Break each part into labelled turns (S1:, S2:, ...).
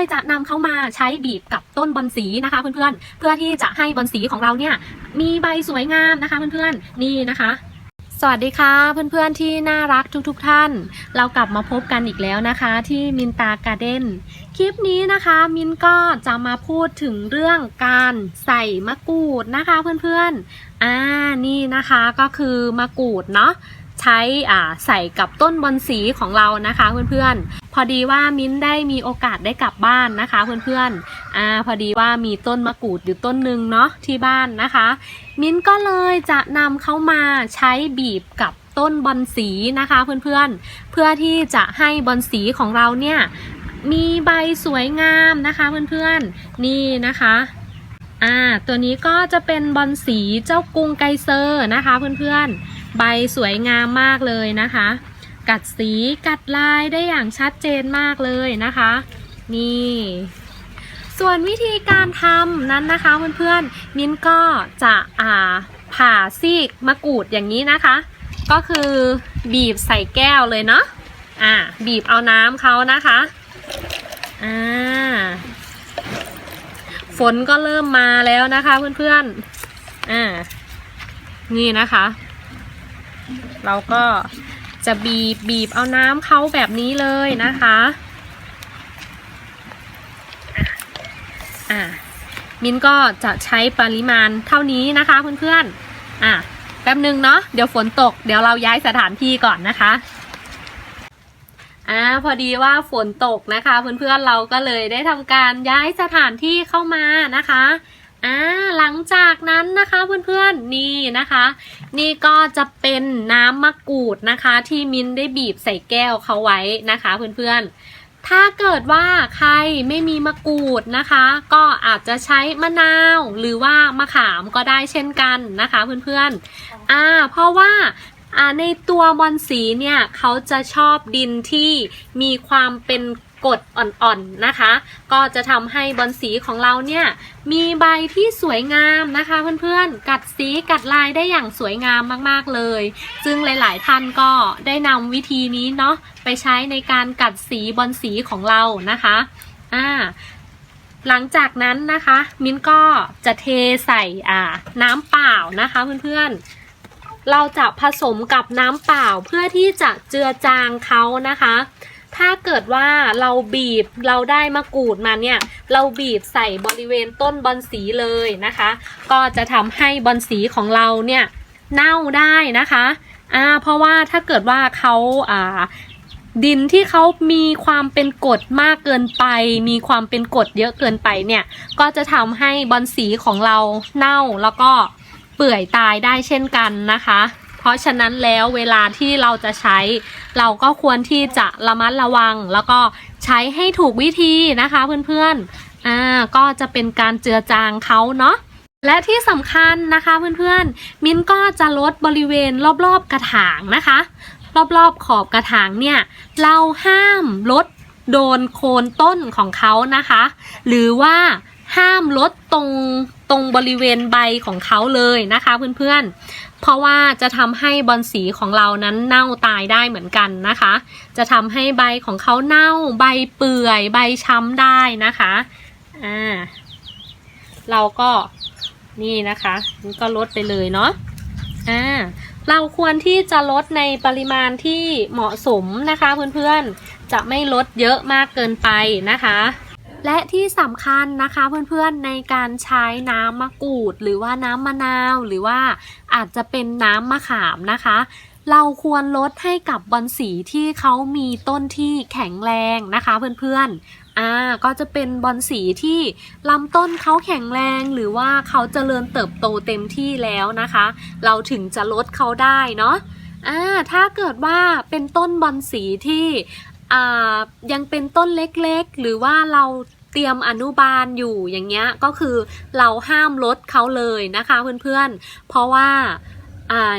S1: ยจะนำเข้ามาใช้บีบกับต้นบอนสีนะคะ เพื่อนๆ เพื่อที่จะให้บอนสีของเราเนี่ยมีใบสวยงามนะคะเพื่อนๆนี่นะคะสวัสดีค่ะเพื่อนๆที่น่ารักทุกๆทท่าน เรากลับมาพบกันอีกแล้วนะคะที่มินตาการ์เด้นคลิปนี้นะคะมินก็จะมาพูดถึงเรื่องการใส่มะกรูดนะคะเพื่อนๆอ่านี่นะคะก็คือมะกรูดเนาะใช้อ่าใส่กับต้นบอนสีของเรานะคะเพื่อนๆพ อดีว่ามิ้นได้มีโอกาสได้กลับบ้านนะคะ เพื่อนๆอ่าพอดีว่ามีต้นมะกรูดอยู่ต้นหนึ่งเนาะที่บ้านนะคะ มิ้นก็เลยจะนำเข้ามาใช้บีบกับต้นบอนสีนะคะเพื่อนๆ เพื่อที่จะให้บอนสีของเราเนี่ยมีใบสวยงามนะคะเพื่อนๆ นี่นะคะอ่าตัวนี้ก็จะเป็นบอนสีเจ้ากรุงไกเซอร์นะคะเพื่อนๆ ใบสวยงามมากเลยนะคะ กัดสีกัดลายได้อย่างชัดเจนมากเลยนะคะ นี่ ส่วนวิธีการทำนั้นนะคะเพื่อนๆมิ้นก็จะอ่าผ่าซีกมะกรูดอย่างนี้นะคะ ก็คือบีบใส่แก้วเลยเนาะอ่าบีบเอาน้ำเขานะคะอ่าฝนก็เริ่มมาแล้วนะคะเพื่อนๆอ่านี่นะคะ เราก็ จะบีบบีบเอาน้ำเขาแบบนี้เลยนะคะอ่ามินก็จะใช้ปริมาณเท่านี้นะคะเพื่อนๆอะแป๊บหนึ่งเนาะเดี๋ยวฝนตกเดี๋ยวเราย้ายสถานที่ก่อนนะคะอ่าพอดีว่าฝนตกนะคะเพื่อนๆเราก็เลยได้ทำการย้ายสถานที่เข้ามานะคะ อ่าหลังจากนั้นนะคะเพื่อนๆนี่นะคะ นี่ก็จะเป็นน้ำมะกรูดนะคะ ที่มินได้บีบใส่แก้วเขาไว้นะคะเพื่อนๆ ถ้าเกิดว่าใครไม่มีมะกรูดนะคะ ก็อาจจะใช้มะนาวหรือว่ามะขามก็ได้เช่นกันนะคะเพื่อนๆอ่าเพราะว่าอ่าในตัวบอนสีเนี่ยเขาจะชอบดินที่มีความเป็น กดอ่อนๆนะคะ ก็จะทำให้บอนสีของเราเนี่ยมีใบที่สวยงามนะคะ เพื่อนๆ กัดสีกัดลายได้อย่างสวยงามมากๆเลย ซึ่งหลายๆท่านก็ได้นำวิธีนี้เนาะไปใช้ในการกัดสีบอนสีของเรานะคะอ่าหลังจากนั้นนะคะ มิ้นก็จะเทใส่อ่าน้ำเปล่านะคะเพื่อนๆ เราจะผสมกับน้ำเปล่าเพื่อที่จะเจือจางเขานะคะ ถ้าเกิดว่าเราบีบเราได้มะกรูดมาเนี่ย เราบีบใส่บริเวณต้นบอนสีเลยนะคะ ก็จะทำให้บอนสีของเราเนี่ยเน่าได้นะคะอ่าเพราะว่าถ้าเกิดว่าเขาอ่าดินที่เขามีความเป็นกรดมากเกินไป มีความเป็นกรดเยอะเกินไปเนี่ย ก็จะทำให้บอนสีของเราเน่าแล้วก็เปื่อยตายได้เช่นกันนะคะ เพราะฉะนั้นแล้วเวลาที่เราจะใช้ เราก็ควรที่จะระมัดระวัง แล้วก็ใช้ให้ถูกวิธีนะคะเพื่อนๆอ่าก็จะเป็นการเจือจางเขาเนาะและที่สำคัญนะคะเพื่อนๆ มิ้นก็จะลดบริเวณรอบๆกระถางนะคะ รอบๆขอบกระถางเนี่ย เราห้ามลดโดนโคนต้นของเขานะคะ หรือว่า ห้ามลดตรงตรงบริเวณใบของเขาเลยนะคะเพื่อนๆ เพราะว่าจะทำให้บอนสีของเรานั้นเน่าตายได้เหมือนกันนะคะ จะทำให้ใบของเขาเน่าใบเปื่อยใบช้ำได้นะคะอ่าเราก็นี่นะคะนี่ก็ลดไปเลยเนาะอ่าเราควรที่จะลดในปริมาณที่เหมาะสมนะคะเพื่อนๆ จะไม่ลดเยอะมากเกินไปนะคะ และที่สำคัญนะคะเพื่อนๆในการใช้น้ำมะกรูด หรือว่าน้ำมะนาวหรือว่าอาจจะเป็นน้ำมะขามนะคะ เราควรลดให้กับบอนสีที่เขามีต้นที่แข็งแรงนะคะเพื่อนๆอ่าก็จะเป็นบอนสีที่ลำต้นเขาแข็งแรงหรือว่าเขาเจริญเติบโตเต็มที่แล้วนะคะ เราถึงจะลดเขาได้เนาะอ่าถ้าเกิดว่าเป็นต้นบอนสีที่ ยังเป็นต้นเล็กๆ หรือว่าเราเตรียมอนุบาลอยู่อย่างเงี้ยก็คือเราห้ามลดเขาเลยนะคะเพื่อนๆ เพราะว่า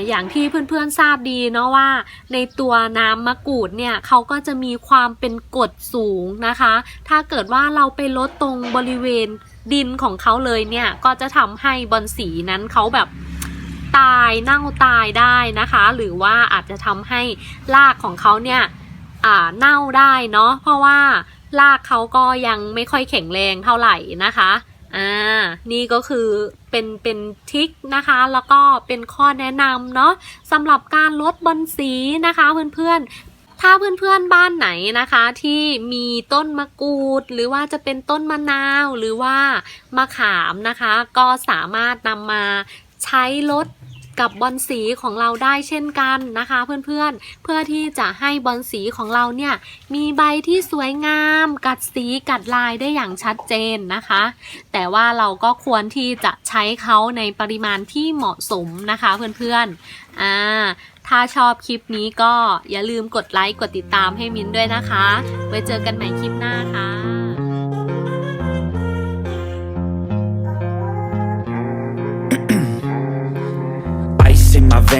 S1: อย่างที่เพื่อนๆทราบดีเนาะว่า ในตัวน้ำมะกรูดเนี่ยเขาก็จะมีความเป็นกรดสูงนะคะ ถ้าเกิดว่าเราไปลดตรงบริเวณดินของเขาเลยเนี่ยก็จะทำให้บอนสีนั้นเขาแบบตายเน่าตายได้นะคะ หรือว่าอาจจะทำให้รากของเขาเนี่ย เน่าได้เนาะเพราะว่ารากเขาก็ยังไม่ค่อยแข็งแรงเท่าไหร่นะคะอ่านี่ก็คือเป็นเป็นทิคนะคะ แล้วก็เป็นข้อแนะนำเนาะสำหรับการลดบอลสีนะคะเพื่อนๆถ้าเพื่อนๆบ้านไหนนะคะที่มีต้นมะกรูด หรือว่าจะเป็นต้นมะนาวหรือว่ามะขามนะคะ ก็สามารถนำมาใช้ลด กับบอลสีของเราได้เช่นกันนะคะ เพื่อนๆ เพื่อที่จะให้บอลสีของเราเนี่ยมีใบที่สวยงาม กัดสีกัดลายได้อย่างชัดเจนนะคะ แต่ว่าเราก็ควรที่จะใช้เขาในปริมาณที่เหมาะสมนะคะเพื่อนๆอ่าถ้าชอบคลิปนี้ก็อย่าลืมกดไลค์กดติดตามให้มินด้วยนะคะ ไว้เจอกันใหม่คลิปหน้าค่ะ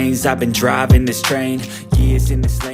S2: Veins, I've been driving this train. Years in this lane